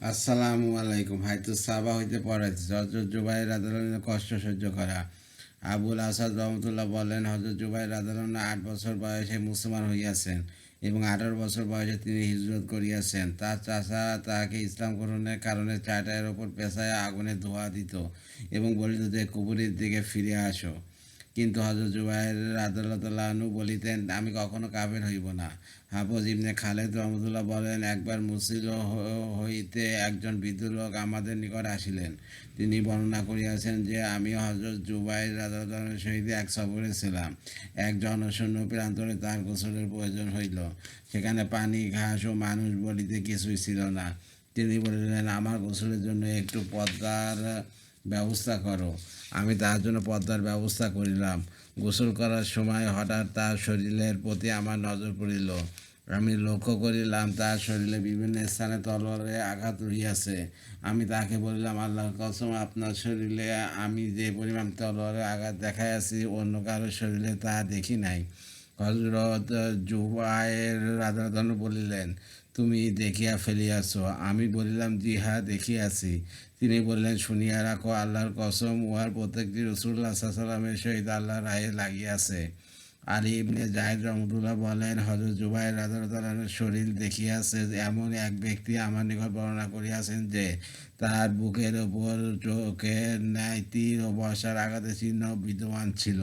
আসসালামু আলাইকুম। হয়তো সাবা হইতে পড়েছে হজরত জুবাই রাদালনের কষ্ট সহ্য করা। আবুল আসাদ রহমতুল্লাহ বলেন হজরত জুবাই রাদালন আট বছর বয়সে মুসলমান হইয়াছেন এবং আঠারো বছর বয়সে তিনি হিজরত করিয়াছেন। তার চাষা তাহাকে ইসলাম গ্রহণের কারণে চাটায়ের ওপর পেশায় আগুনে ধোয়া দিত এবং বলিত যে, কুবুরের দিকে ফিরে আসো। কিন্তু হজরত জুবাইর আদালতালু বলিতেন, আমি কখনো কাবের হইব না। হাফজ ইবনে খালেদ রহমতুল্লাহ বলেন, একবার মুসিল হইতে একজন বৃদ্ধ লোক আমাদের নিকট আসিলেন। তিনি বর্ণনা করিয়াছেন যে আমি হজরত জুবাইর রাজার সহিত এক সফরে ছিলাম। এক জনশূন্য প্রান্তরে তার গোসলের প্রয়োজন হইল। সেখানে পানি, ঘাস ও মানুষ বলিতে কিছুই ছিল না। তিনি বলিলেন, আমার গোসলের জন্য একটু পদ্মার ব্যবস্থা করো। আমি তার জন্য পদ্মার ব্যবস্থা করিলাম। গোসল করার সময় হঠাৎ তার শরীরের প্রতি আমার নজর পড়িল। আমি লক্ষ্য করিলাম, তার শরীরে বিভিন্ন স্থানে তলোয়ারে আঘাত রহিয়াছে। আমি তাকে বলিলাম, আল্লাহর কসম, আপনার শরীরে আমি যে পরিমাণ তলোয়ারে আঘাত দেখাইয়াছি, অন্য কারোর শরীরে তা দেখি নাই। হজরত জুবাইর রাধাধন বলিলেন, তুমি দেখিয়া ফেলিয়াছ। আমি বলিলাম জি হ্যাঁ দেখিয়াছি। তিনি বললেন, শুনিয়া রাখো, আল্লাহর কসম, উহার প্রত্যেকটি রসুল্লাহ সাল্লামের সহিত আল্লাহ রায়ে লাগিয়াছে। আলী ইবনে জাহিদ রহমতুল্লাহ বলেন হজরত জুবাই রাজার শরীর দেখিয়াছে এমন এক ব্যক্তি আমার নিকট বর্ণনা করিয়াছেন যে তার বুকের ওপর চোখের ন্যায় তীর ও বর্ষার আঘাতে চিহ্ন বিদ্যমান ছিল।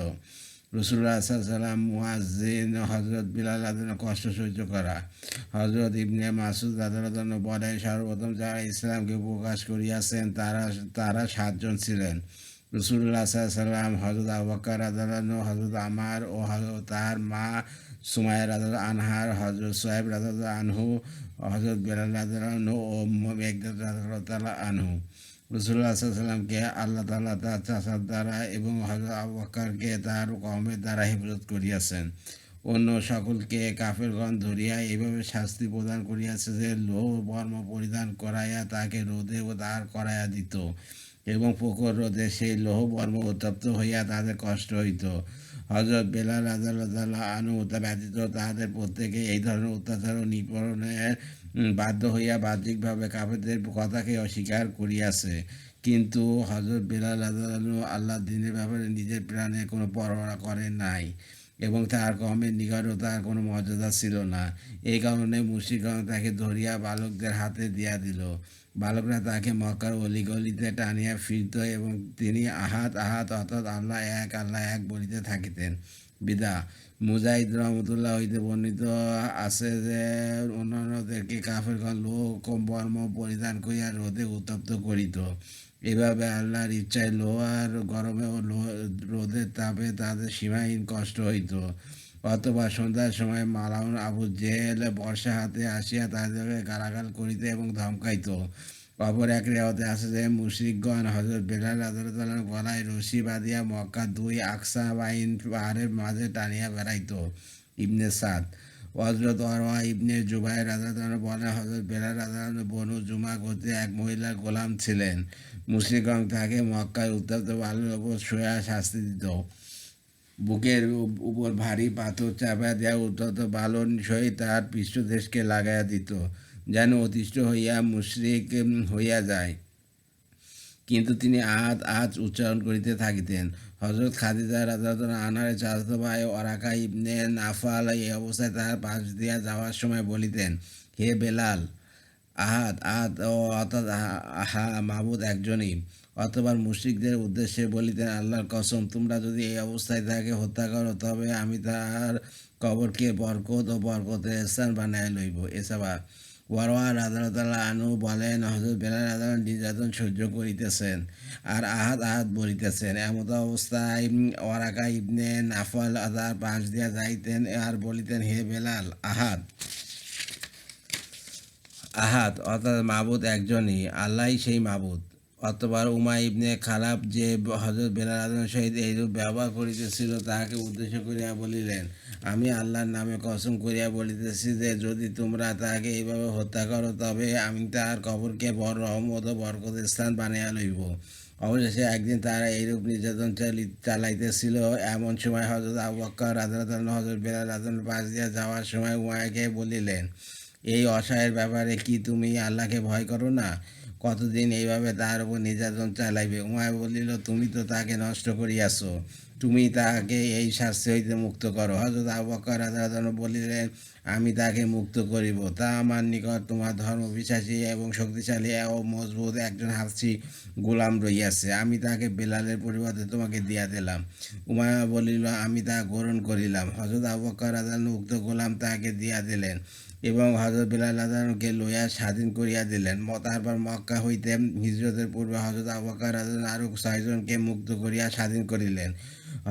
রসুল্লাহ সাল্লাম মুয়াজ্জিন হজরত বিলাল আদন কষ্ট সহ্য করা। হজরত ইবনে মাসুদ আদালতন বলেন, সর্বপ্রথম যারা ইসলামকে প্রকাশ করিয়াছেন, তারা তারা সাতজন ছিলেন। রসুল্লাহ সাল্লাম হজরত আবাক্কার আদালন হজরত আমার ও তার মা সুমায়ের আদালত আনহার হজরত সোহেব রাজাদ আনহু হজরত বেলাল আদালন ও মেঘদাদ রাজাদ আনহু। রসুল্লাহ সাল্লামকে আল্লাহ তাল্লাহ তার চাষার দ্বারা এবং হজরত আবাক্কারকে তার কমের দ্বারা হেফাজত করিয়াছেন। অন্য সকলকে কাফেরগণ ধরিয়া এইভাবে শাস্তি প্রদান করিয়াছে যে লোহ বর্ম পরিধান করাইয়া তাকে রোদে ও দাঁড় করাইয়া দিত এবং প্রখর রোদে সেই লোহ বর্ম উত্তপ্ত হইয়া তাদের কষ্ট হইত। হজরত বেলাল আদাল্লাহ আনু ব্যতীত তাহাদের প্রত্যেকে এই ধরনের অত্যাচার ও নিপরণে উম, বাধ্য হইয়া বাহ্যিকভাবে কাফেরদের কথাকে অস্বীকার করিয়াছে। কিন্তু হজরত বেলাল আদালু আল্লাহ দিনের ব্যাপারে নিজের প্রাণে কোনো পরোয়া করেন নাই এবং তার কমের নিকটও তার কোনো মর্যাদা ছিল না। এই কারণে মুশিকগণ তাকে ধরিয়া বালকদের হাতে দিয়া দিল। বালকরা তাকে মক্কার অলিগলিতে টানিয়া ফিরত এবং তিনি আহাত আহাত অর্থাৎ আল্লাহ এক আল্লাহ এক বলিতে থাকিতেন। বিদা মুজাহিদ রহমতুল্লাহ হইতে বর্ণিত আছে যে অন্যান্যদেরকে কাফেরগণ লোক বর্ম পরিধান করিয়া রোদে উত্তপ্ত করিত। এভাবে আল্লাহর ইচ্ছায় লোহার গরমে ও রোদের তাপে তাদের সীমাহীন কষ্ট হইত। অথবা সন্ধ্যার সময় মালাউন আবু জেহেল বর্ষা হাতে আসিয়া তাদেরকে গালাগাল করিতে এবং ধমকাইত। অপর এক রেওয়াতে আছে যে মুশরিকগণ হজরত বেলাল আদালত গলায় রশি বাঁধিয়া মক্কা দুই আকসা বাইন পাহাড়ের মাঝে টানিয়া বেড়াইত ইবনে সাদ হজরত অরওয়া ইবনে জুবাই রাজাদান বলেন হজরত বেলাল রাজাদান বনু জুমা করতে এক মহিলা গোলাম ছিলেন। মুশরিকগণ তাকে মক্কায় উত্তপ্ত বালুর ওপর শোয়া শাস্তি দিত। বুকের উপর ভারী পাথর চাপা দেওয়া উদ্ধত বালন সহিত তার পৃষ্ঠদেশকে লাগাইয়া দিত। যেন অতিষ্ঠ হইয়া মুশরিক হইয়া যায়। কিন্তু তিনি আহাত আহাত উচ্চারণ করিতে থাকিতেন। হজরত খাদিজা রাজা আনারে চাচাতো ভাই ওরাকা ইবনে নাফাল এই অবস্থায় তার পাশ দিয়া যাওয়ার সময় বলিতেন, হে বেলাল আহাত আহাত ও অর্থাৎ আহা মাহবুদ একজনই। অথবা মুশরিকদের উদ্দেশ্যে বলিতেন, আল্লাহর কসম, তোমরা যদি এই অবস্থায় তাকে হত্যা করো, তবে আমি তার কবরকে বরকত ও বরকতের স্থান বানায় লইব। এছাড়া ওয়ারওয়া রাজাতাল্লাহ আনু বলেন হজরত বেলাল আদালত নির্যাতন সহ্য করিতেছেন আর আহাত আহাত বলিতেছেন। এমত অবস্থায় ওয়ারাকা ইবনে নাফল আদার পাশ দিয়া যাইতেন আর বলিতেন, হে বেলাল আহাত আহাত অর্থাৎ মাবুদ একজনই আল্লাহ সেই মাবুদ। অথবা উমা ইবনে খারাপ যে হজরত বেলাল আদমের সহিত এইরূপ ব্যবহার করিতেছিল, তাহাকে উদ্দেশ্য করিয়া বলিলেন, আমি আল্লাহর নামে কসম করিয়া বলিতেছি যে, যদি তোমরা তাহাকে এইভাবে হত্যা করো, তবে আমি তাহার কবরকে বড় রহমত ও বরকত স্থান বানিয়া লইব। অবশেষে একদিন তারা এইরূপ নির্যাতন চালি, চালাইতেছিল। এমন সময় হজরত আবু বক্কর হজরত বেলাল রাজন পাশ দিয়া যাওয়ার সময় উমাকে বলিলেন, এই অসহায়ের ব্যাপারে কি তুমি আল্লাহকে ভয় করো না? কতদিন এইভাবে তার উপর নির্যাতন চালাইবে? উমায় বলিল, তুমি তো তাকে নষ্ট করিয়াছ। তুমি তাকে এই শাস্তি হইতে মুক্ত করো। হজরত আবু বকর বলিলেন, আমি তাকে মুক্ত করিব। তা আমার নিকট তোমার ধর্ম বিশ্বাসী এবং শক্তিশালী ও মজবুত একজন হাফসি গোলাম রইয়াছে আমি তাকে বেলালের পরিবর্তে তোমাকে দিয়া দিলাম। উমায়া বলিল, আমি তা গ্রহণ করিলাম। হজরত আবু বকর রাদিয়াল্লাহু উক্ত গোলাম তাকে দিয়া দিলেন। এবং হজরত বিলাল আদানকে লইয়া স্বাধীন করিয়া দিলেন। তারপর মক্কা হইতে হিজরতের পূর্বে হজরত আবকার আদান আরও ছয়জনকে মুক্ত করিয়া স্বাধীন করিলেন।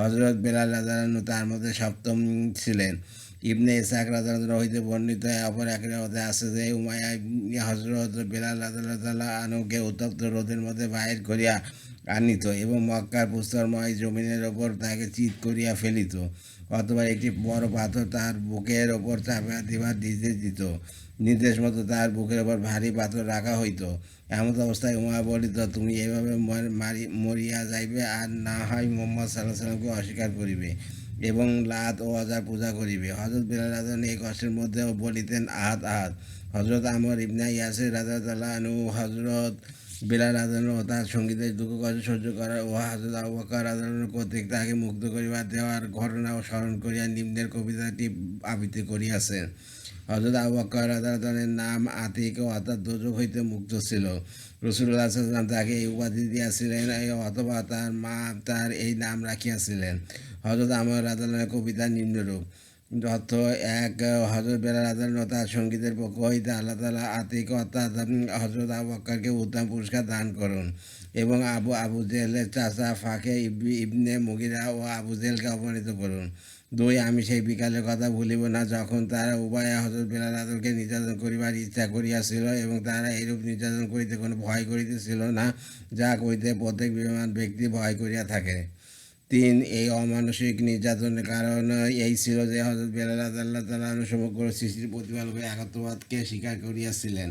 হজরত বেলাল আদান তার মধ্যে সপ্তম ছিলেন। ইবনে ইসাক রাজা হইতে বর্ণিত অপর এক হতে আছে যে উমায়া হজরত বেলাল আদাল্লাহ আনুকে উত্তপ্ত রোদের মধ্যে বাহির করিয়া আনিত এবং মক্কার পুস্তরময় জমিনের ওপর তাকে চিৎ করিয়া ফেলিত। অথবা একটি বড় পাথর তার বুকের ওপর চাপা দিবার নির্দেশ দিত। নির্দেশ মতো তার বুকের ওপর ভারী পাথর রাখা হইত। এমন অবস্থায় উমা বলিত, তুমি এভাবে মরিয়া যাইবে আর না হয় মোহাম্মদ সাল্লাহ সাল্লামকে অস্বীকার করিবে এবং লাত ও অজার পূজা করিবে। হজরত বিলাল রাজন এই কষ্টের মধ্যেও বলিতেন, আহাত আহাত। হজরত আমর ইবনা ইয়াসির রাজা আনু হজরত বিলাল আদান ও তার সঙ্গীতের দুঃখ কষ্ট সহ্য করা ও হাজরত আবু বকর কর্তৃক তাকে মুক্ত করিবার দেওয়ার ঘটনা ও স্মরণ করিয়া নিম্নের কবিতাটি আবৃত্তি করিয়াছেন হজরত আবু বকর আদালতের নাম আতিক ও অর্থাৎ দোজক হইতে মুক্ত ছিল। রসুল্লাহ সাল্লাম তাকে এই উপাধি দিয়াছিলেন অথবা তার মা তার এই নাম রাখিয়াছিলেন। হজরত আমার আদালনের কবিতা নিম্নরূপ। অর্থ এক হজরত বেলাল আদালত তার সঙ্গীতের পক্ষ হইতে আল্লাহ তালা আতিক অর্থাৎ হজরত আবু বক্করকে উত্তম পুরস্কার দান করুন এবং আবু আবু জেলের চাচা ফাঁকে ইব- ইবনে মুগিরা ও আবু জেলকে অপমানিত করুন। দুই, আমি সেই বিকালের কথা ভুলিব না, যখন তারা উভয়ে হজরত বেলাল আদলকে নির্যাতন করিবার ইচ্ছা করিয়াছিল এবং তারা এইরূপ নির্যাতন করিতে কোনো ভয় করিতেছিল না যা করিতে প্রত্যেক বিমান ব্যক্তি ভয় করিয়া থাকে। তিন এই অমানসিক নির্যাতনের কারণ এই ছিল যে হজরত বেলাল আল্লাহ তালা সমগ্র সৃষ্টির প্রতিপালকের একত্রবাদকে স্বীকার করিয়াছিলেন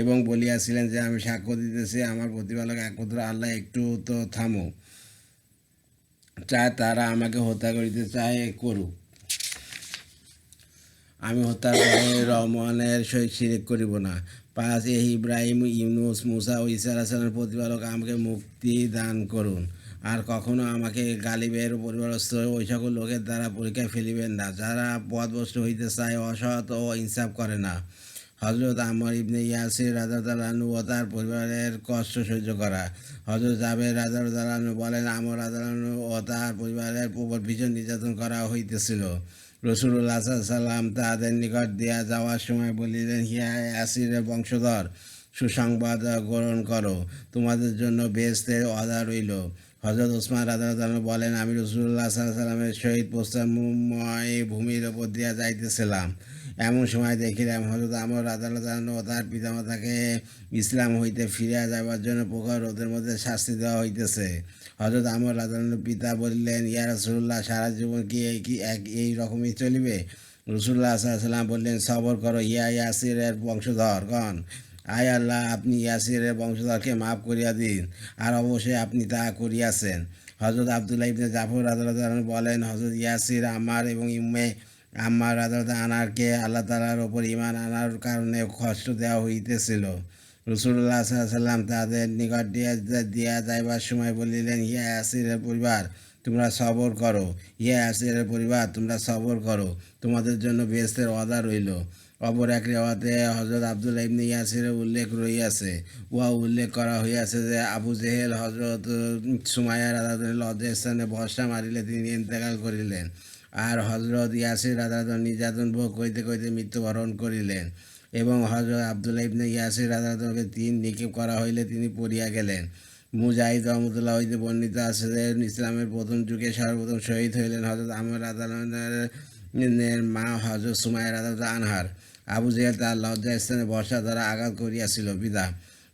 এবং বলিয়াছিলেন যে, আমি সাক্ষ্য দিতেছি, আমার প্রতিপালক একমাত্র আল্লাহ, একটু তো থামো। চায় তারা আমাকে হত্যা করিতে চায়, করুক। আমি হত্যা রহমানের সহিত শিরিক করিব না। পাঁচ, এই ইব্রাহিম, ইউনুস, মুসা ও ইসা আলাহিসাল্লামের প্রতিপালক আমাকে মুক্তি দান করুন। আর কখনো আমাকে গালিবের পরিবারস্থ ওই সকল লোকের দ্বারা পরীক্ষায় ফেলিবেন না। যারা পদভস্ত হইতে চায়, অসৎ ও ইনসাফ করে না। হজরত আমর ইবনে ইয়াসির রাজা তালানু ও তার পরিবারের কষ্ট সহ্য করা। হজরত জাবের রাজা তালানু বলেন, আমর রাজানু ও তার পরিবারের উপর ভীষণ নির্যাতন করা হইতেছিল। রসুল্লাহ সাল্লাম তাদের নিকট দিয়া যাওয়ার সময় বলিলেন, হিয়া ইয়াসিরের বংশধর, সুসংবাদ গ্রহণ করো। তোমাদের জন্য বেস্তের অদা রইল। হজরত ওসমান রাজা বলেন, আমি রসুল্লাহ সাল্লামের সহিত প্রস্তাবময় ভূমির ওপর দিয়া যাইতেছিলাম। এমন সময় দেখিলাম হজরত আমর আদালত ও তার পিতামাতাকে ইসলাম হইতে ফিরিয়া যাবার জন্য প্রখর রোদের মধ্যে শাস্তি দেওয়া হইতেছে। হজরত আমর আদালতের পিতা বললেন, ইয়া রসুল্লাহ সারা জীবন কি এই কি এক এই রকমই চলিবে? রসুল্লাহ সাল্লাম বললেন, সবর করো, ইয়া ইয়াসিরের বংশধরগণ। আয় আল্লাহ, আপনি ইয়াসিরের বংশধরকে মাফ করিয়া দিন। আর অবশ্যই আপনি তা করিয়াছেন। হজরত আবদুল্লাহ ইবনে জাফর আদালত বলেন হজরত ইয়াসির আমার এবং ইম্মে আমার আদালত আনারকে আল্লাহ তালার ওপর ইমান আনার কারণে কষ্ট দেওয়া হইতেছিল। রসুল্লাহ সাল্লাম তাদের নিকট দিয়া দিয়া যাইবার সময় বলিলেন, ইয়া আসিরের পরিবার, তোমরা সবর করো। ইয়া আসিরের পরিবার, তোমরা সবর করো। তোমাদের জন্য বেস্তের অদা রইল। অপর এক রেওয়াতে হজরত আবদুল্লাহ ইবনে ইয়াসিরের উল্লেখ রইয়াছে উহা উল্লেখ করা হইয়াছে যে, আবু জেহেল হজরত সুমাইয়ার আদালতের লজ্জা স্থানে বর্ষা মারিলে তিনি ইন্তেকাল করিলেন। আর হজরত ইয়াসির আদালত নির্যাতন ভোগ করিতে করিতে মৃত্যুবরণ করিলেন এবং হজরত আবদুল্লাহ ইবনে ইয়াসির আদালতকে তিন নিক্ষেপ করা হইলে তিনি পড়িয়া গেলেন। মুজাহিদ রহমতুল্লাহ হইতে বর্ণিত আছে যে, ইসলামের প্রথম যুগে সর্বপ্রথম শহীদ হইলেন হজরত আহমদ আদালতের মা হজরত সুমায়ের আদালত আনহার। আবু জেহেল তার লজ্জা স্থানে বর্ষা দ্বারা আঘাত করিয়াছিল। বিদা।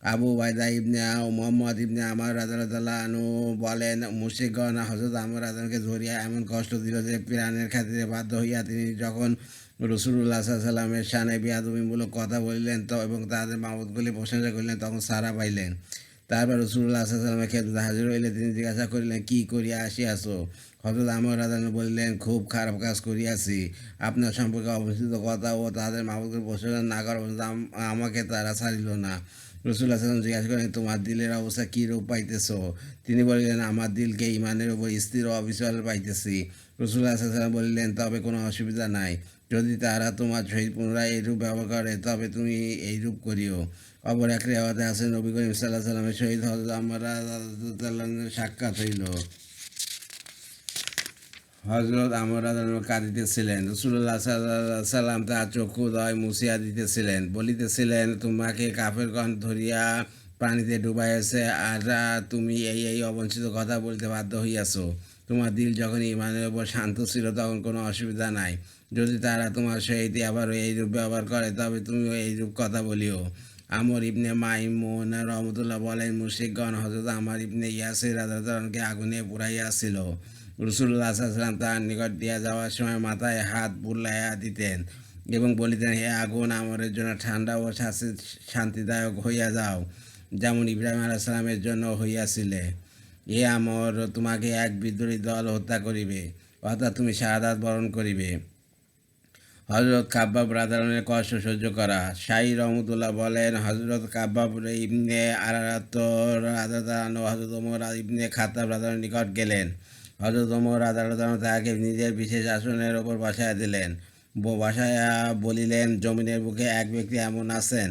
আবু বাইদা ইবনে ও মোহাম্মদ ইবনে আমার রাজাল্লাহ আনু বলেন মুশিকগণ হজরত আমার রাজাকে ধরিয়া এমন কষ্ট দিল যে প্রাণের খাতিরে বাধ্য হইয়া তিনি যখন রসুল্লাহ সাল্লামের সানে বিয়াদবিমূলক কথা বলিলেন তো এবং তাদের মামুদগুলি প্রশংসা করিলেন, তখন সারা পাইলেন। তারপর রসুল্লাহ সাল্লামের ক্ষেত্রে হাজির হইলে তিনি জিজ্ঞাসা করিলেন, কি করিয়া আসিয়াছ? হজরত আমর রাজান বলিলেন, খুব খারাপ কাজ করিয়াছি। আপনার সম্পর্কে অবস্থিত কথা ও তাদের মাহবুবকে প্রশংসা না করার পর্যন্ত আমাকে তারা ছাড়িল না। রসুল সাল্লাম জিজ্ঞাসা করেন, তোমার দিলের অবস্থা কী রূপ পাইতেছ? তিনি বলিলেন, আমার দিলকে ইমানের উপর স্থির অবিচল পাইতেছি। রসুল সাল্লাম বলিলেন, তবে কোনো অসুবিধা নাই। যদি তারা তোমার সহিত পুনরায় এইরূপ ব্যবহার করে, তবে তুমি এইরূপ করিও। অপর এক রেওয়াতে আছে নবী করিম সাল্লাহ সাল্লামের সহিত হজরত আমরা সাক্ষাৎ হইল। হজরত আমরা কাঁদিতেছিলেন রসুল্লাহ সাল্লাম তার চক্ষু দয় মুছিয়া দিতেছিলেন, বলিতেছিলেন, তোমাকে কাফেরগণ ধরিয়া পানিতে ডুবাইয়াছে, আর তুমি এই এই অবঞ্চিত কথা বলতে বাধ্য হইয়াছো। তোমার দিল যখন ইমানের উপর শান্ত ছিল, তখন কোনো অসুবিধা নাই। যদি তারা তোমার সহিত আবার এই রূপ ব্যবহার করে, তবে তুমিও এইরূপ কথা বলিও। আমর ইবনে মাইমুন রহমতুল্লাহ বলেন মুশিকগণ হজরত আমার ইবনে ইয়াসির রাজাকে আগুনে পুরাইয়াছিল রসুল্লাহ সাল্লাম নিকট দিয়া যাওয়ার সময় মাথায় হাত বুলাইয়া দিতেন এবং বলিতেন, হে আগুন আমাদের জন্য ঠান্ডা ও শান্তিদায়ক হইয়া যাও, যেমন ইব্রাহিম আলাইসালামের জন্য হইয়াছিলে। এ আমর তোমাকে এক বিদ্রোহী দল হত্যা করিবে, অর্থাৎ তুমি শাহাদাত বরণ করিবে। হজরত কাব্বাব রাধারণের কষ্ট সহ্য করা। শাহী রহমতুল্লাহ বলেন হজরত কাব্বাব ইবনে আরাত রাধাদান হজরত ওমর ইবনে খাতাব রাধারণের নিকট গেলেন। হজরত ওমর আদালত তাহাকে নিজের বিশেষ আসনের ওপর বসায় দিলেন। বসায়া বলিলেন, জমিনের বুকে এক ব্যক্তি এমন আছেন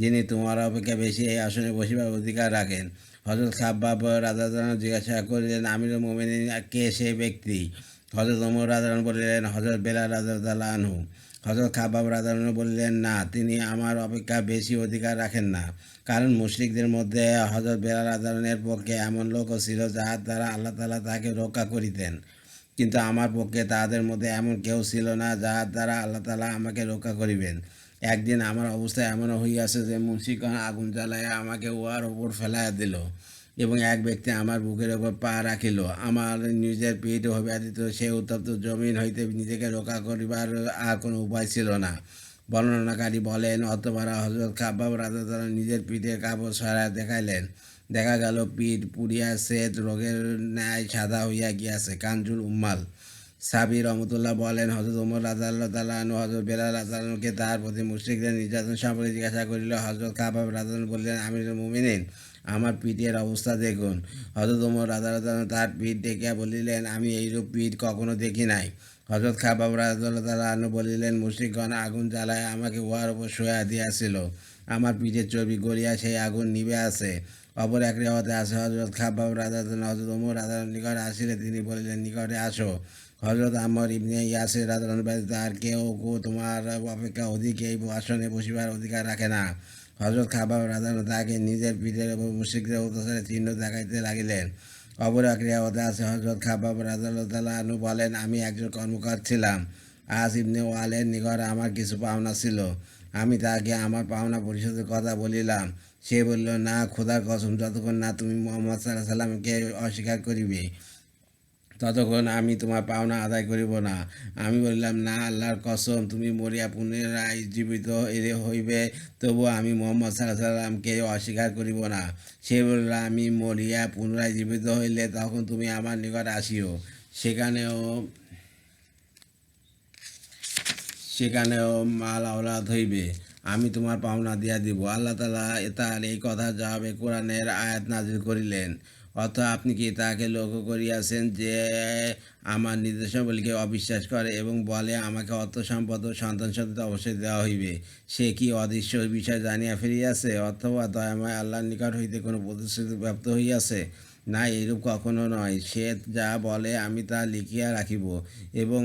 যিনি তোমার অপেক্ষা বেশি এই আসনে বসিবার অধিকার রাখেন। হজরত খাব্বাব রাজাদান জিজ্ঞাসা করিলেন আমির মোমিন কে সে ব্যক্তি? হজরত ওমর রাধারণ বলিলেন হজরত বেলা রাজা আনহু। হজরত খাবাব রাধারণ বললেন, না, তিনি আমার অপেক্ষা বেশি অধিকার রাখেন না। কারণ মুশরিকদের মধ্যে হজরত বেলা রাধারণের পক্ষে এমন লোকও ছিল যাহার দ্বারা আল্লাহ তালা তাকে রক্ষা করিতেন। কিন্তু আমার পক্ষে তাদের মধ্যে এমন কেউ ছিল না যাহার দ্বারা আল্লাহ তালা আমাকে রক্ষা করিবেন। একদিন আমার অবস্থা এমন হইয়াছে যে মুন্সিগণ আগুন জ্বালাইয়া আমাকে উহার ওপর ফেলাইয়া দিল। এবং এক ব্যক্তি আমার বুকের ওপর পা রাখিল। আমার নিজের পিঠ ব্যতীত সে উত্তপ্ত জমিন হইতে নিজেকে রক্ষা করিবার আর কোনো উপায় ছিল না। বর্ণনাকারী বলেন অতবার হজরত কাবাব রাজা তারা নিজের পিঠে কাপড় সরায় দেখাইলেন। দেখা গেল, পিঠ পুড়িয়া শ্বেত রোগের ন্যায় সাদা হইয়া গিয়াছে কাঞ্জুল উম্মাল। সাবির রহমতুল্লাহ বলেন হজরত ওমর রাজাল্লাহ তালাহন হজরত বেলাল রাজানকে তার প্রতি মুশ্রিকদের নির্যাতন সম্পর্কে জিজ্ঞাসা করিল। হজরত কাবাব রাজান বললেন আমির মুমিনিন আমার পিঠের অবস্থা দেখুন। হজরত ওমর রাজা তার পিঠ দেখিয়া বলিলেন, আমি এইরূপ পিঠ কখনো দেখি নাই। হজরত খাবাব তালাহন বলিলেন, মুশ্রিকগণ আগুন জ্বালায় আমাকে উহার উপর শোয়া দিয়াছিল। আমার পিঠের চর্বি গড়িয়া সেই আগুন নিবে আছে। অপর এক রেওয়াতে আসে হজরত খাবাব রাজা হজরত ওমর রাজার নিকটে আসিলে? তিনি বলিলেন, নিকটে আসো। হজরত আমর ইবনে ইয়াসির রাজার ব্যতীত আর কেউ তোমার অপেক্ষা অধিক এই আসনে বসিবার অধিকার রাখে না। হজরত খাবাব রাজান তাকে নিজের পিঠের উপর মুশিকদের অত্যাচারের চিহ্ন দেখাইতে লাগিলেন। এক রেওয়াতে আছে হজরত খাবাব রাজাল্লাহ বলেন, আমি একজন কর্মকার ছিলাম। আজ ইবনে ওয়ালের নিকট আমার কিছু পাওনা ছিল। আমি তাকে আমার পাওনা পরিশোধের কথা বলিলাম। সে বলল, না, খোদার কসম, যতক্ষণ না তুমি মোহাম্মদ সাল্লাহ সাল্লামকে অস্বীকার করিবে ততক্ষণ আমি তোমার পাওনা আদায় করিব না। আমি বললাম, না, আল্লাহর কসম, তুমি মরিয়া পুনরায় জীবিত এরে হইবে, তবু আমি মোহাম্মদ সাল্লাহ সাল্লামকে অস্বীকার করিব না। সে বলল, আমি মরিয়া পুনরায় জীবিত হইলে তখন তুমি আমার নিকট আসিও। সেখানেও সেখানেও মাল আওলাদ হইবে। আমি তোমার পাওনা দিয়া দিব। আল্লাহ তালা তার এই কথা জবাবে কোরআনের আয়াত নাজির করিলেন। অর্থ আপনি কি তাকে লক্ষ্য করিয়াছেন যে আমার নির্দেশাবলীকে অবিশ্বাস করে এবং বলে, আমাকে অর্থ, সম্পদ ও সন্তান সন্ততি অবশ্যই দেওয়া হইবে। সে কি অদৃশ্য বিষয় জানিয়া ফিরিয়াছে অথবা দয়াময় আল্লাহর নিকট হইতে কোনো প্রতিশ্রুতি প্রাপ্ত হইয়াছে? না এরূপ কখনো নয়। সে যা বলে আমি তা লিখিয়া রাখিব এবং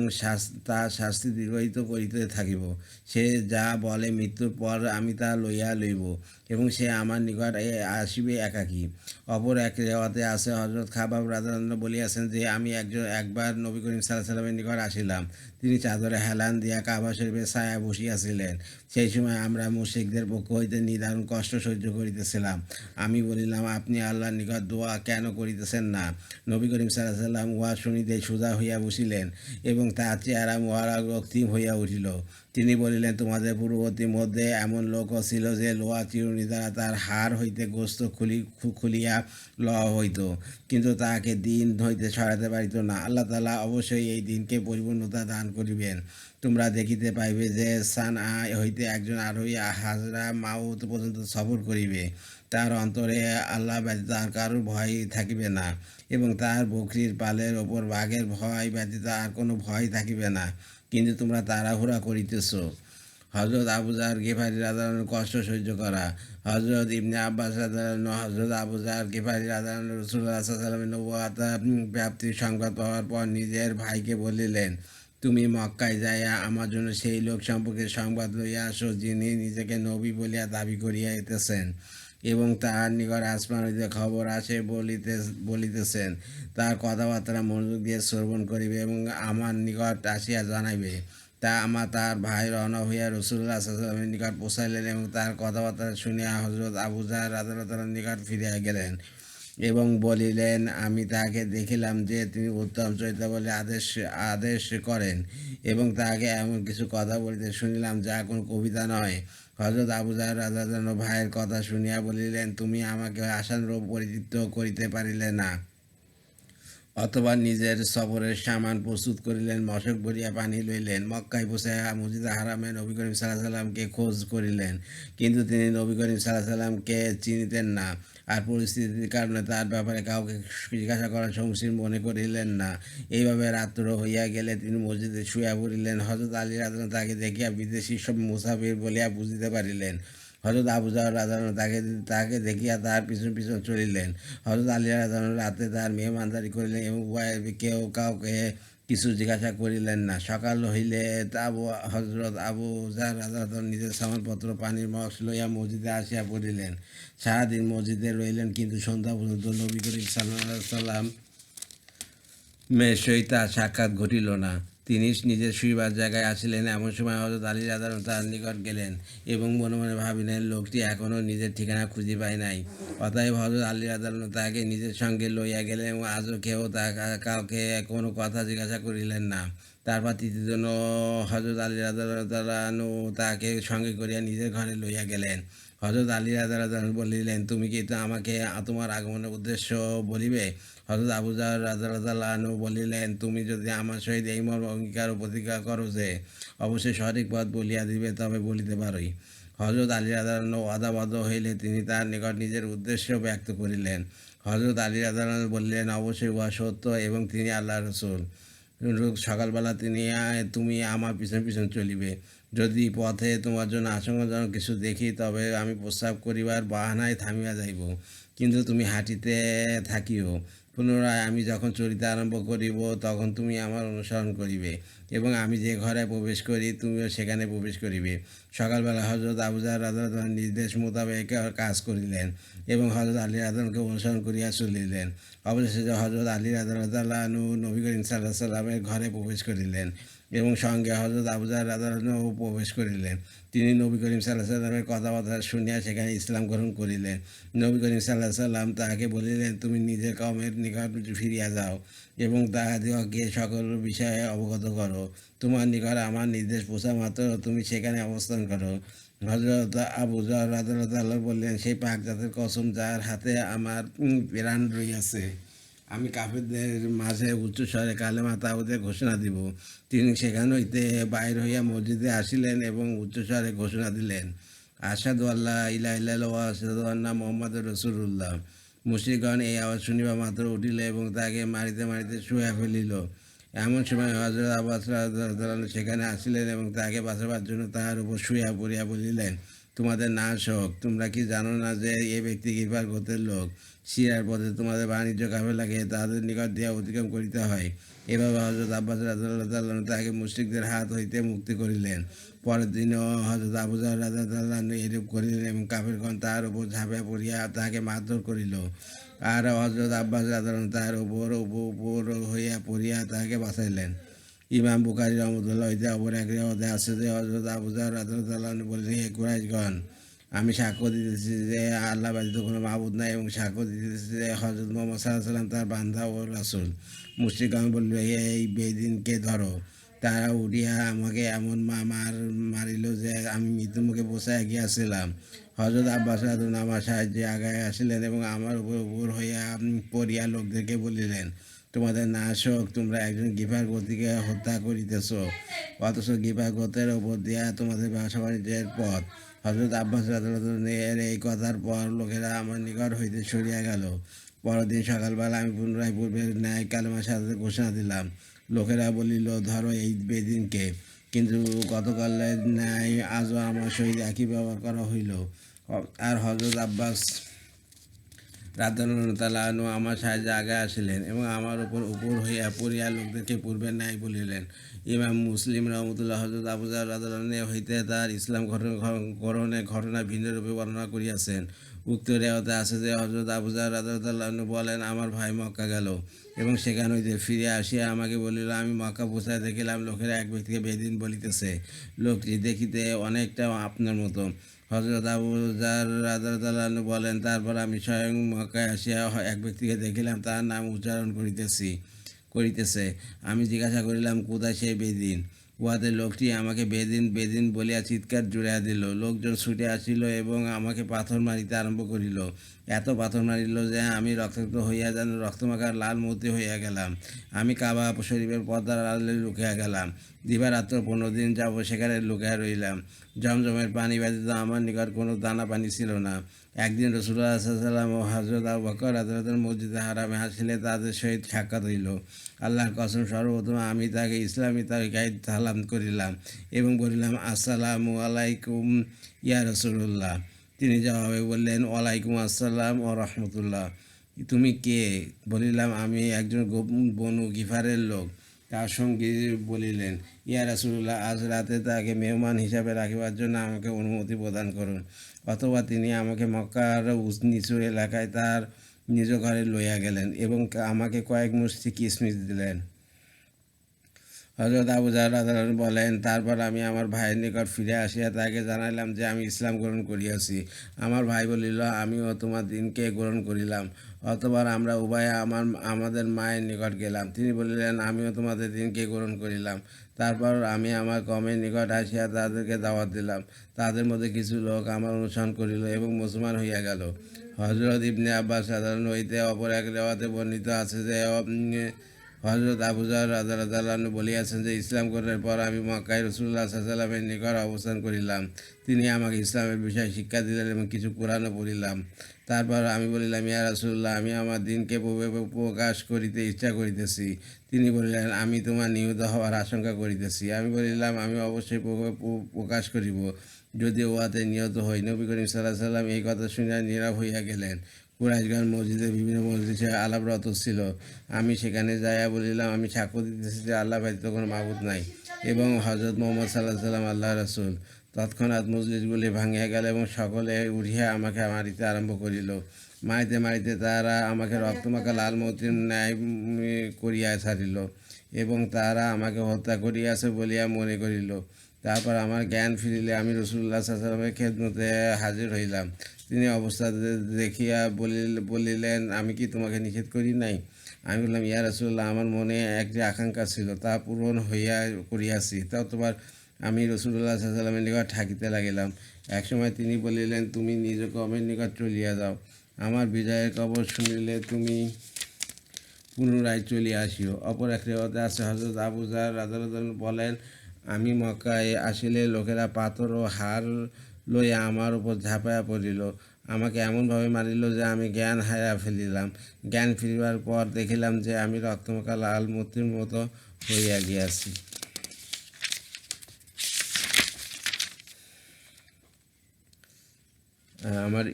তার শাস্তি দীর্ঘায়িত করিতে থাকিব। সে যা বলে মৃত্যুর পর আমি তা লইয়া লইব। এবং সে আমার নিকট আসিবে একাকী। অপর এক রেওয়াতে আছে হজরত খাবাব রাধানন্দ বলিয়াছেন যে, আমি একজন, একবার নবী করিম সাল্লাহ সাল্লামের নিকট আসিলাম। তিনি চাদরে হেলান দিয়া কাবা শরীফের ছায়া বসিয়াছিলেন। সেই সময় আমরা মুশিকদের পক্ষ হইতে নিদারুণ কষ্ট সহ্য করিতেছিলাম। আমি বলিলাম, আপনি আল্লাহর নিকট দোয়া কেন করিতেছেন না? নবী করিম সাল্লাহ সাল্লাম উহা শুনিতে সোজা হইয়া বসিলেন এবং তার চেহারা মহারা রক্তিম হইয়া উঠিল। তিনি বলিলেন, তোমাদের পূর্ববর্তী মধ্যে এমন লোকও ছিল যে লোহা চিরুনি দ্বারা তার হাড় হইতে গোস্ত খুলি খুলিয়া লওয়া হইত, কিন্তু তাহাকে দিন হইতে সরাতে পারিত না। আল্লাহ তালা অবশ্যই এই দিনকে পরিপূর্ণতা দান করিবেন। তোমরা দেখিতে পাইবে যে সান হইতে একজন আরোহী হাজরা মাউত পর্যন্ত সফর করিবে। তার অন্তরে আল্লাহ ব্যতীত আর কারোর ভয় থাকিবে না, এবং তার বকরির পালের ওপর বাঘের ভয় ব্যতীত আর কোনো ভয় থাকিবে না। কিন্তু তোমরা তাড়াহুড়া করিতেছ। হজরত আবুজার গেফারি রাধারণ কষ্ট সহ্য করা। হজরত ইবনে আব্বাস রাধারণ হজরত আবুজার গেফারি রাধারণ রসুল্লাহ সাল্লামের নবুয়াত ব্যাপ্তির সংবাদ পাওয়ার পর নিজের ভাইকে বলিলেন, তুমি মক্কায় যাইয়া আমার জন্য সেই লোক সম্পর্কে সংবাদ লইয়া আসো যিনি নিজেকে নবী বলিয়া দাবি করিয়া এতেছেন এবং তাহার নিকট আসমান হইতে খবর আসে বলিতে বলিতেছেন। তার কথাবার্তা মনোযোগ দিয়ে শ্রবণ করিবে এবং আমার নিকট আসিয়া জানাইবে। তা আমার তার ভাই রওনা হইয়া রসুল্লাহ সাল্লামের নিকট পৌঁছাইলেন এবং তার কথাবার্তা শুনিয়া হজরত আবুজার রাজার নিকট ফিরিয়া গেলেন এবং বলিলেন, আমি তাহাকে দেখিলাম যে তিনি উত্তম চরিত্র বলে আদেশ আদেশ করেন এবং তাহাকে এমন কিছু কথা বলিতে শুনিলাম যা কোনো কবিতা নয়। হজরত আবুজার রাজা ভাইয়ের কথা শুনিয়া বলিলেন, তুমি আমাকে আশানুরূপ পরিচিত করিতে পারিলে না। অথবা নিজের সফরের সামান প্রস্তুত করিলেন, মশক ভরিয়া পানি লইলেন, মক্কায় বসাইয়া মসজিদ হারামে নবী করিম সাল্লাহ সাল্লামকে খোঁজ করিলেন। কিন্তু তিনি নবী করিম সাল্লাহ সাল্লামকে চিনিতেন না। আর পরিস্থিতির কারণে তার ব্যাপারে কাউকে জিজ্ঞাসা করার সমসীর মনে করিলেন না। এইভাবে রাত্র হইয়া গেলে তিনি মসজিদে শুয়া পড়িলেন। হজরত আলী রাজন তাকে দেখিয়া বিদেশি সব মুসাফির বলিয়া বুঝিতে পারিলেন। হজরত আবু জাহর তাকে তাকে দেখিয়া তার পিছন পিছন চলিলেন। হজরত আলী রাধারণ রাতে তার মেহমানদারি করিলেন এবং কেউ কাউকে কিছু জিজ্ঞাসা করিলেন না। সকাল হইলে আবু হজরত আবু যার রাধারণ নিজের সামানপত্র, পানির মাস লইয়া মসজিদে আসিয়া পড়িলেন। সারাদিন মসজিদে রইলেন, কিন্তু সন্ধ্যা পর্যন্ত নবী করিম সাল্লাহ সাল্লাম মেয়ের সহিত সাক্ষাৎ ঘটিল না। তিনি নিজের শুইবার জায়গায় আসিলেন। এমন সময় হজরত আলী রাদার তার নিকট গেলেন এবং মনে মনে ভাবিলেন, লোকটি এখনও নিজের ঠিকানা খুঁজে পায় নাই। অতএব হজরত আলী রাদার তাকে নিজের সঙ্গে লইয়া গেলেন এবং আজও কেউ তা কাউকে কোনো কথা জিজ্ঞাসা করিলেন না। তারপর তৃতীয় জন হজরত আলী রাদানু তাকে সঙ্গে করিয়া নিজের ঘরে লইয়া গেলেন। হজরত আলী রাদান বলিলেন, তুমি কি তো আমাকে, তোমার আগমনের উদ্দেশ্য বলিবে? হজরত আবুজার রাজা রাজালানু বলিলেন, তুমি যদি আমার সহিত এই মর্ম অঙ্গীকার প্রতিজ্ঞা করো যে অবশ্যই সঠিক পথ বলিয়া দিবে, তবে বলিতে পারোই। হজরত আলী রাজারান ওয়াদাবদ্ধ হইলে তিনি তার নিকট নিজের উদ্দেশ্য ব্যক্ত করিলেন। হজরত আলী রাজারান বললেন, অবশ্যই উহা সত্য এবং তিনি আল্লাহ রসুল। সকালবেলা তিনি তুমি আমার পিছন পিছন চলিবে। যদি পথে তোমার জন্য আশঙ্কাজনক কিছু দেখি, তবে আমি প্রস্রাব করিবার বাহানায় থামিয়া যাইব। কিন্তু তুমি হাঁটিতে থাকিও। পুনরায় আমি যখন চলিতে আরম্ভ করিব, তখন তুমি আমার অনুসরণ করিবে এবং আমি যে ঘরে প্রবেশ করি, তুমিও সেখানে প্রবেশ করিবে। সকালবেলা হজরত আবুজার রাজা নির্দেশ মোতাবেক কাজ করিলেন এবং হজরত আলী রাজনকে অনুসরণ করিয়া চলিলেন। অবশেষে হজরত আলী রাজু নবী করিম সাল্লাহ সাল্লামের ঘরে প্রবেশ করিলেন। এবং সঙ্গে হজরত আবুজার রাজাও প্রবেশ করিলেন। তিনি নবী করিম সাল্লাহ সাল্লামের কথাবার্তা শুনিয়া সেখানে ইসলাম গ্রহণ করিলেন। নবী করিম সাল্লাহ সাল্লাম তাহাকে বলিলেন, তুমি নিজের কমের নিকট ফিরিয়া যাও এবং তাহাদিগকে সকল বিষয়ে অবগত করো। তোমার নিকট আমার নির্দেশ পোষা মাত্র তুমি সেখানে অবস্থান করো। হজরত আবু জর রাজাল্লাহ বললেন, সেই পাক জাতের কসম যার হাতে আমার প্রাণ রইয়াছে। আমি কাফেরদের মাঝে উচ্চস্বরে কালেমা তাবুদের ঘোষণা দিব। তিনি সেখান হইতে বাইর হইয়া মসজিদে আসিলেন এবং উচ্চস্বরে ঘোষণা দিলেন আসাদু আল্লাহ ইলা ইল্লাহ মোহাম্মদ রসুল্লাহ মুশরিকগণ এই আওয়াজ শুনিবা মাত্র উঠিল এবং তাকে মারিতে মারিতে শুয়ে ফেলিল। এমন সময় হজরত আব্বাস সেখানে আসিলেন এবং তাকে বাঁচাবার জন্য তাহার উপর শুয়া পড়িয়া বলিলেন তোমাদের নাশ হোক। তোমরা কি জানো না যে এই ব্যক্তি কৃপার গোতের লোক? সিরার পথে তোমাদের বাণিজ্য কাফেলাকে তাদের নিকট দিয়া অতিক্রম করিতে হয়। এভাবে হজরত আব্বাস রাজাল্লাহ তাকে মুশরিকদের হাত হইতে মুক্তি করিলেন। পরের দিনও হজরত আবুজার রাজাল্লাহ এরূপ করিলেন এবং কাফেরগণ তাহার উপর ঝাঁপিয়া পড়িয়া তাহাকে মারধর করিল। আর হজরত আব্বাস রাজাল্লাহ তাহার উপর উপর হইয়া পড়িয়া তাহাকে বাঁচাইলেন। ইমাম বুখারি রহমতুল্লাহ হইতে অপর এক রেওয়াতে আছে যে হজরত আবুজার রাজাল্লাহ বললেন হে কুরাইশগণ, আমি সাক্ষ্য দিতেছি যে আল্লাহ ব্যতীত কোনো মাহবুদ নাই এবং সাক্ষ্য দিতেছি যে হজরত মোহাম্মদ সাল্লাহ সাল্লাম তার বান্ধা ও রাসুল। মুশরিক আমি এই বেদিনকে ধরো, তারা উঠিয়া আমাকে এমন মার, মারিল যে আমি মৃত্যুমুখে বসে গিয়াছিলাম হজরত আব্বাস রাদুন আমার সাহায্যে আগায় আসিলেন এবং আমার উপর উপর হইয়া পড়িয়া লোকদেরকে বলিলেন তোমাদের নাশক তোমরা একজন গিফার গতিকে হত্যা করিতেছ। অথচ গিফার গোতের উপর দিয়া তোমাদের ব্যবসা বাণিজ্যের পথ। হজরত আব্বাস রাদুনের এই কথার পর লোকেরা আমার নিকট হইতে সরিয়া গেল। পরদিন সকালবেলা আমি পুনরায় পূর্বের ন্যায় কালেমার সাথে ঘোষণা দিলাম। লোকেরা বলিল, ধরো এই বেদিনকে। কিন্তু গতকালের ন্যায় আজও আমার সহিত একই ব্যবহার করা হইল। আর হজরত আব্বাস রাধানু আমার সাহায্যে আগে আসিলেন এবং আমার উপর উপর হইয়া পড়িয়া লোকদেরকে পূর্বে নাই বলিলেন। ইমাম মুসলিম রহমতুল্লাহ হজরত আবুজার রাধারণে হইতে তার ইসলাম ঘটনা ঘটনা ভিন্ন রূপে বর্ণনা করিয়াছেন। উক্ত রেওয়াতে আছে যে হজরত আবুজার রাধাল্লাহ বলেন, আমার ভাই মক্কা গেল এবং সেখান হইতে ফিরে আসিয়া আমাকে বলিল, আমি মক্কা পৌঁছায় দেখিলাম লোকেরা এক ব্যক্তিকে বেদিন বলিতেছে। লোকটি দেখিতে অনেকটা আপনার মতো। হজরত আবু জার রাজু বলেন, তারপর আমি স্বয়ং মক্কায় আসিয়া এক ব্যক্তিকে দেখিলাম তার নাম উচ্চারণ করিতেছি, করিতেছে। আমি জিজ্ঞাসা করিলাম, কোথায় সেই বেদিন? উহাতে লোকটি আমাকে বেদিন বেদিন বলিয়া চিৎকার জুড়িয়া দিল। লোকজন ছুটে আসিল এবং আমাকে পাথর মারিতে আরম্ভ করিল। এত পাথর মারিল যে আমি রক্তাক্ত হইয়া যেন রক্তমাখার লাল মূর্তি হইয়া গেলাম। আমি কাবা শরীফের পর্দার আড়ালে লুকিয়া গেলাম। দিবারাত্র পনেরো দিন যাব সেখানে লুকিয়া রইলাম। জমজমের পানি ব্যতীত আমার নিকট কোনো দানা পানি ছিল না। একদিন রসুল্লাহ সাল্লাম ও হজরত আবু বকর হজরতের মসজিদে হারামে হাসিলে তাদের সহিত সাক্ষাৎ হইল। আল্লাহর কসম সর্বপ্রথম আমি তাকে ইসলামী তালিকায় সালাম করিলাম এবং বলিলাম, আসসালামু আলাইকুম ইয়া রসুল্লাহ তিনি জবাবে বললেন, ওয়ালাইকুম আসসালাম ও রহমতুল্লাহ। তুমি কে? বলিলাম, আমি একজন বনু গিফারের লোক। তার সঙ্গে বলিলেন, ইয়া রাসুল্লাহ আজ রাতে তাকে মেহমান হিসাবে রাখিবার জন্য আমাকে অনুমতি প্রদান করুন। অথবা তিনি আমাকে মক্কার নিচু এলাকায় তার নিজ ঘরে লইয়া গেলেন এবং আমাকে কয়েক মুষ্টি কিসমিস দিলেন। হজরত আবু জাহর বলেন, তারপর আমি আমার ভাইয়ের নিকট ফিরে আসিয়া তাকে জানাইলাম যে, আমি ইসলাম গ্রহণ করিয়াছি। আমার ভাই বলিল, আমিও তোমার দিনকে গ্রহণ করিলাম। অতবার আমরা উভয়ে আমার, আমাদের মায়ের নিকট গেলাম। তিনি বলিলেন, আমিও তোমাদের দিনকে গ্রহণ করিলাম। তারপর আমি আমার কমের নিকট আসিয়া তাদেরকে দাওয়াত দিলাম। তাদের মধ্যে কিছু লোক আমার অনুসরণ করিল এবং মুসলমান হইয়া গেল। হজরত ইবনে আব্বাস সাধারণ হইতে অপর এক রেওয়াতে বর্ণিত আছে যে হজরত আবুজার রাজা বলিয়াছেন যে, ইসলাম গ্রহণের পর আমি মক্কায় রসুল্লাহ সাল্লামের নিকট অবস্থান করিলাম। তিনি আমাকে ইসলামের বিষয়ে শিক্ষা দিলেন এবং কিছু কোরআনও পড়িলাম তারপর আমি বলিলাম, ইয়া রাসুল্লাহ আমি আমার দিনকে প্র- প্রকাশ করিতে ইচ্ছা করিতেছি। তিনি বলিলেন, আমি তোমার নিহত হওয়ার আশঙ্কা করিতেছি। আমি বলিলাম, আমি অবশ্যই প্র- প্র- প্রকাশ করিব। যদি উহাতে নিহত হই। নবী করিম সাল্লাহ সাল্লাম এই কথা শুনিয়া নীরব হইয়া গেলেন। কুরাইশগঞ্জ মসজিদে বিভিন্ন মসজিদে আলাপরত ছিল। আমি সেখানে যাইয়া বলিলাম, আমি সাক্ষ্য দিতেছি যে আল্লাহ ব্যতীত কোনো মাবুদ নাই এবং হজরত মোহাম্মদ সাল্লাহ সাল্লাম আল্লাহ রসুল। তৎক্ষণাৎ মসজিদগুলি ভাঙিয়া গেল এবং সকলে উঠিয়া আমাকে মারিতে আরম্ভ করিল। মারিতে মারিতে তারা আমাকে রক্তমাখা লাল মতির ন্যায় করিয়া ছাড়িল এবং তারা আমাকে হত্যা করিয়াছে বলিয়া মনে করিল। তারপর আমার জ্ঞান ফিরিলে আমি রসুল্লাহ সাল্লামের খেদমতে হাজির হইলাম। তিনি অবস্থা দেখিয়া বলিল, বলিলেন, আমি কি তোমাকে নিষেধ করি নাই? আমি বললাম, ইয়া রসুল্লাহ আমার মনে এক যে আকাঙ্ক্ষা ছিল, তা পূরণ হইয়া, করিয়াছি। তাও তোমার, আমি রসুল্লাহ সাল্লামের নিকট থাকিতে লাগিলাম। একসময় তিনি বলিলেন, তুমি নিজ কমের নিকট চলিয়া যাও। আমার বিজয়ের খবর শুনিলে তুমি পুনরায় চলিয়া আসিও। অপর এক রেওয়াতে আছে হজরত আবুজার রাজারদন বলেন, আমি মক্কায় আসিলে লোকেরা পাথর ও হার লইয়া আমার উপর ঝাঁপাইয়া পড়িল। আমাকে এমনভাবে মারিল যে আমি জ্ঞান হারা ফেলিলাম। জ্ঞান ফিরিবার পর দেখিলাম যে আমি রক্তমাখা লাল মূর্তির মতো হইয়া গিয়াছি। আমার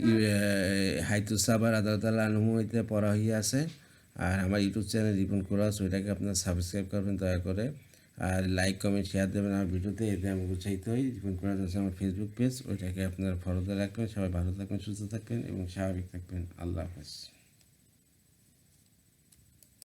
হাইতুসাবার আদালতাল্লাহ আনহু হইতে পড়া হইয়াছে। আর আমার ইউটিউব চ্যানেল রিপন কোরাস, ওইটাকে আপনার সাবস্ক্রাইব করবেন দয়া করে। আর লাইক কমেন্ট শেয়ার দেবেন আমার ভিডিওতে, এতে আমি উৎসাহিত হই। কোরাস আছে আমার ফেসবুক পেজ ওইটাকে আপনারা ফলোতে রাখবেন। সবাই ভালো থাকবেন, সুস্থ থাকবেন এবং স্বাভাবিক থাকবেন। আল্লাহ হাফেজ।